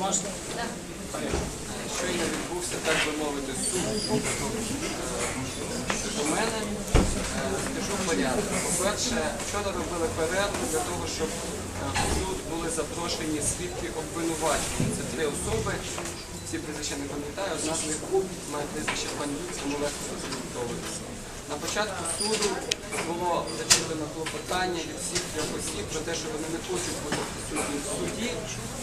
Можна? Щойно відбувся, так би мовити, суд е, до мене. Е, Скажу порядок. По-перше, вчора робили перерву для того, щоб е, в суд були запрошені свідки обвинувачення. Це три особи. Всі прізвища не пам'ятаю, одна з них має прізвище бандит, тому легко зорієнтовуватися. На початку суду було зачитано клопотання від всіх трьох осіб про те, що вони не хочуть бути присутні в суді,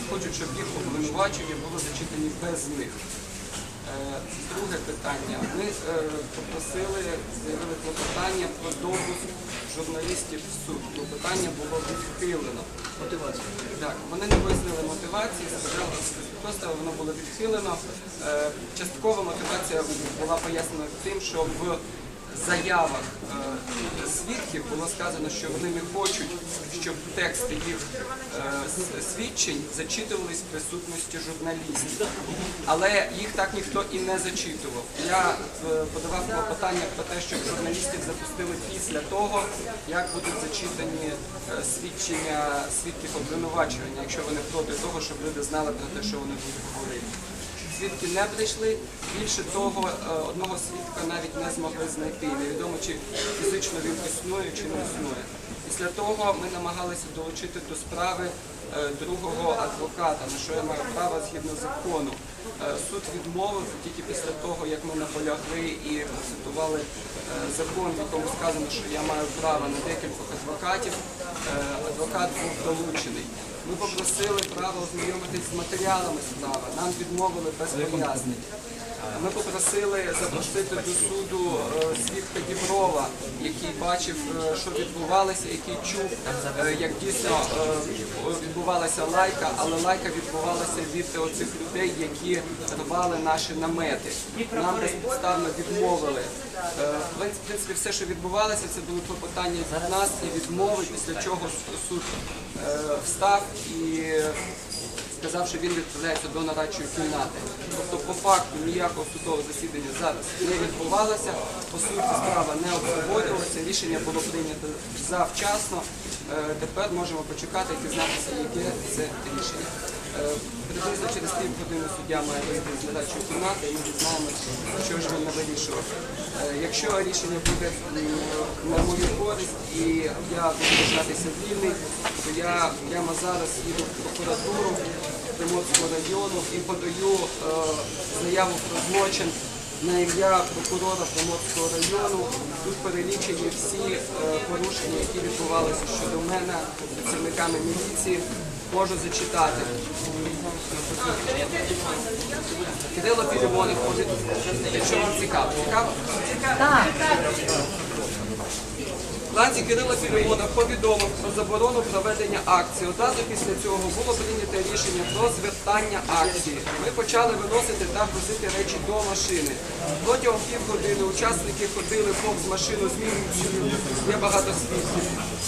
хочуть, щоб їх обвинувачення було зачитані без них. Е, Друге питання. Ми е, попросили, заявили клопотання про допуск журналістів в суд. Клопотання було відхилено. Мотивація. Так, вони не визнали мотивації, сказали, просто воно було відхилено. Е, Часткова мотивація була пояснена тим, що в заявах е, свідків було сказано, що вони не хочуть, щоб тексти їх е, свідчень зачитувались присутності журналістів. Але їх так ніхто і не зачитував. Я е, подавав клопотання про те, щоб журналістів запустили після того, як будуть зачитані свідчення свідків обвинувачення, якщо вони проти того, щоб люди знали про те, що вони будуть говорити. Свідки не прийшли. Більше того, е, одного свідка навіть не змогли знайти. Невідомо, чи фізично він існує, чи не існує. Після того ми намагалися долучити до справи е, другого адвоката, на що я маю право згідно закону. Е, Суд відмовив тільки після того, як ми наполягли і процитували закон, в якому сказано, що я маю право на декількох адвокатів. Адвокат був долучений. Ми попросили право ознайомитись з матеріалами справи. Нам відмовили без пояснень. Ми попросили запросити до суду е, свідка Діброва, який бачив, е, що відбувалося, який чув, е, як дійсно відбувалася лайка, але лайка відбувалася від оцих людей, які рвали наші намети. Нам безпідставно відмовили. В принципі, все, що відбувалося, це були клопотання від нас і відмови, після чого суд встав і сказав, що він відправляється до нарадчої кімнати. Тобто, по факту ніякого судового засідання зараз не відбувалося, по суті, справа не обговорювалася, рішення було прийнято завчасно. Е, Тепер можемо почекати і дізнатися, яке це рішення. Приблизно через пів години суддя має вийти з нарадчої кімнати і ми дізнаємося, що ж він не вирішував. Е, Якщо рішення буде на мою користь і я буду вважатися вільний, то я прямо зараз їду в прокуратуру Приморського району і подаю е, заяву про злочин на ім'я прокурора Поморського району. Тут перелічені всі е, порушення, які відбувалися щодо мене працівниками міліції. Можу зачитати. Кирило Філімонов якщо вам цікаво. Цікаво? Вранці Кирило Філімонов повідомив про заборону проведення акції. Одразу після цього було прийнято рішення про звертання акції. Ми почали виносити та грузити речі до машини. Протягом півгодини учасники ходили повз машину з міліцією. Є багато свідків.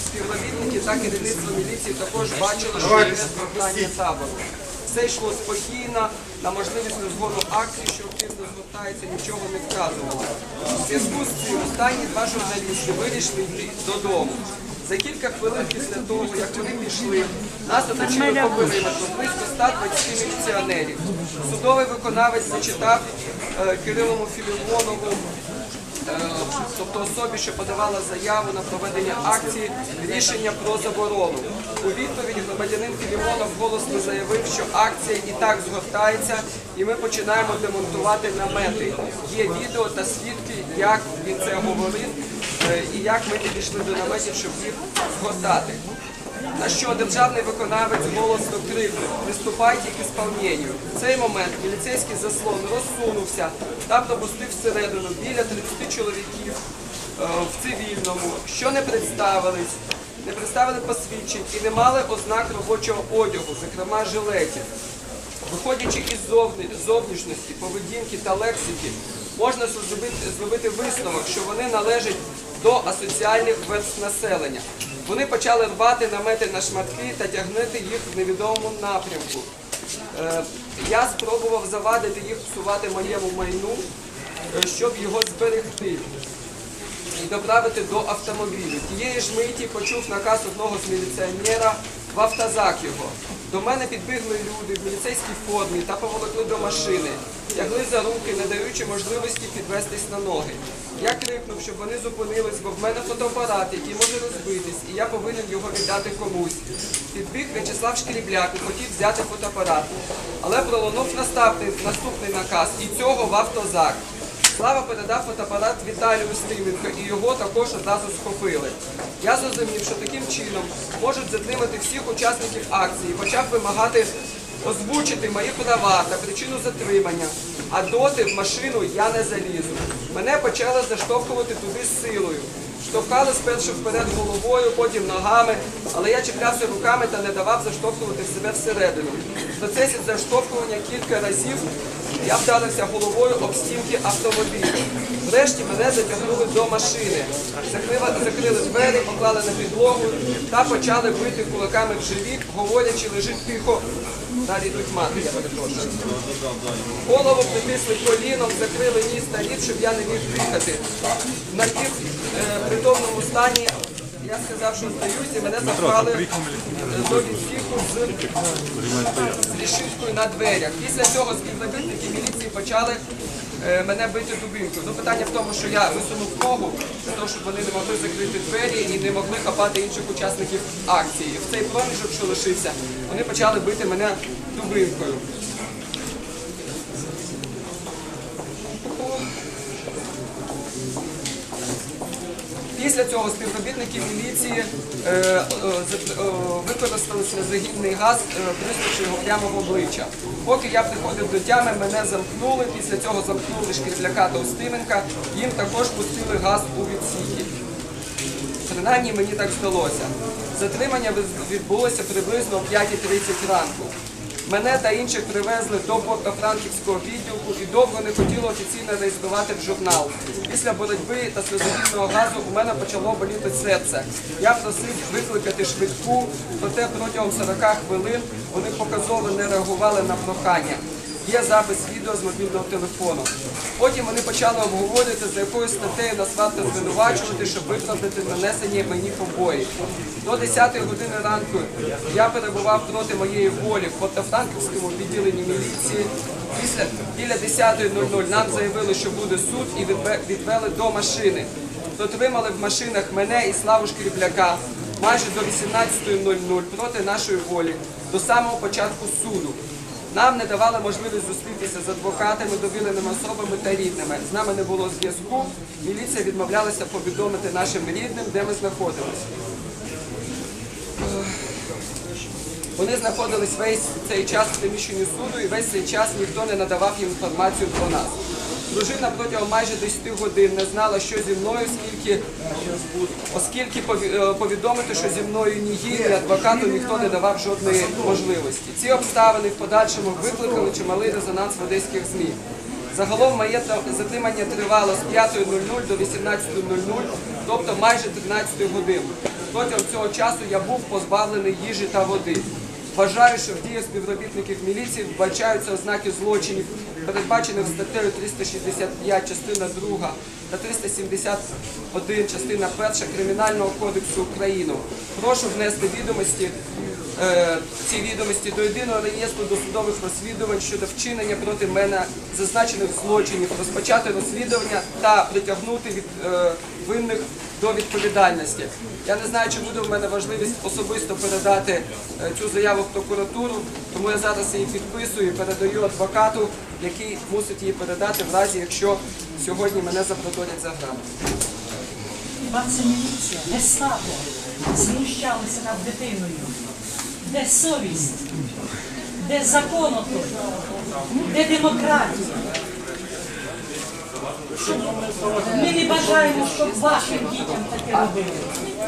Співробітники та керівництво міліції також бачили, що йде звертання табору. Все йшло спокійно, на можливість розгону акції, що активно звертається, нічого не вказувало. У зв'язку з цим останні два журналісти вирішили йти додому. За кілька хвилин після того, як вони пішли, нас оточили по периметру близько 120 міліціонерів. Судовий виконавець зачитав е, Кирилому Філімонову тобто особі, що подавала заяву на проведення акції, рішення про заборону. У відповідь громадянин Філімонов голосно заявив, що акція і так згортається, і ми починаємо демонтувати намети. Є відео та свідки, як він це говорив, е, і як ми підійшли до наметів, щоб їх згортати. На що державний виконавець голосно крикнув «Приступайте к исполнению». В цей момент міліцейський заслон розсунувся та пропустив всередину біля 30 чоловіків е, в цивільному, що не представились, не представили посвідчень і не мали ознак робочого одягу, зокрема жилетів. Виходячи із зовні, зовнішності, поведінки та лексики, можна зробити, зробити висновок, що вони належать до асоціальних верств населення. Вони почали рвати намети на шматки та тягнути їх в невідомому напрямку. Е, я спробував завадити їх псувати моєму майну, е, щоб його зберегти і доправити до автомобілю. Тієї ж миті почув наказ одного з міліціонера в автозак його. До мене підбігли люди в міліцейській формі та поволокли до машини, тягли за руки, не даючи можливості підвестись на ноги. Я крикнув, щоб вони зупинились, бо в мене фотоапарат, який може розбитись, і я повинен його віддати комусь. Підбіг В'ячеслав Шкрібляк і хотів взяти фотоапарат, але пролунув наступний, наказ і цього в автозак. Слава передав фотоапарат Віталію Стименко і його також одразу схопили. Я зрозумів, що таким чином можуть затримати всіх учасників акції, почав вимагати озвучити мої права та причину затримання. А доти в машину я не залізу. Мене почали заштовхувати туди з силою. Штовхали спершу вперед головою, потім ногами, але я чіплявся руками та не давав заштовхувати себе всередину. В процесі заштовхування кілька разів я вдарився головою об стінки автомобіля. Врешті мене затягнули до машини, закрили, закрили двері, поклали на підлогу та почали бити кулаками в живіт, говорячи, лежить тихо. Далі йдуть мати, я перепрошую. Голову притисли коліном, закрили ніс та рід, щоб я не міг дихати. В напів е, притомному стані я сказав, що здаюся, і мене запхали до відсіку з, з рішиткою на дверях. Після цього співробітники міліції почали е, мене бити дубинкою. Ну, питання в тому, що я висунув ногу, для того, щоб вони не могли закрити двері і не могли хапати інших учасників акції. В цей проміжок, що лишився, вони почали бити мене дубинкою. Після цього співробітники міліції е, е, е, використали сльозогінний газ, пристрічи його прямо в обличчя. Поки я приходив до тями, мене замкнули. Після цього замкнули шкірляка та. Їм також пустили газ у відсіки. Принаймні мені так здалося. Затримання відбулося приблизно о 5.30 ранку. Мене та інших привезли до Порто-Франківського відділку і довго не хотіло офіційно реєструвати в журнал. Після боротьби та сльозогінного газу у мене почало боліти серце. Я просив викликати швидку, проте протягом 40 хвилин вони показово не реагували на прохання. Є запис відео з мобільного телефону. Потім вони почали обговорювати, за якою статтею нас варто звинувачувати, щоб виправдати нанесені мені побої. До 10 години ранку я перебував проти моєї волі в Фотофранківському відділенні міліції. Після біля 10.00 нам заявили, що буде суд і відве- відвели до машини. Дотримали в машинах мене і Славу Шкрібляка майже до 18.00 проти нашої волі, до самого початку суду. Нам не давали можливість зустрітися з адвокатами, довіреними особами та рідними. З нами не було зв'язку. Міліція відмовлялася повідомити нашим рідним, де ми знаходилися. Вони знаходились весь цей час в приміщенні суду і весь цей час ніхто не надавав їм інформацію про нас. Дружина протягом майже 10 годин не знала, що зі мною, оскільки, оскільки е, повідомити, що зі мною ні їй, ні адвокату ніхто не давав жодної можливості. Ці обставини в подальшому викликали чималий резонанс в одеських ЗМІ. Загалом моє затримання тривало з 5.00 до 18.00, тобто майже 13 годин. Протягом цього часу я був позбавлений їжі та води. Вважаю, що в діях співробітників міліції вбачаються ознаки злочинів, передбачених статтею 365 частина 2 та 371 частина 1 Кримінального кодексу України. Прошу внести відомості е, ці відомості до єдиного реєстру досудових розслідувань щодо вчинення проти мене зазначених злочинів, розпочати розслідування та притягнути від е, винних до відповідальності. Я не знаю, чи буде в мене можливість особисто передати е, цю заяву в прокуратуру, тому я зараз її підписую і передаю адвокату, який мусить її передати в разі, якщо сьогодні мене запроторять за грам. Хіба це міліція, гестапо, знущалися над дитиною. Де совість? Де закон отой? Де демократія? Ми не бажаємо, щоб вашим дітям таке робили.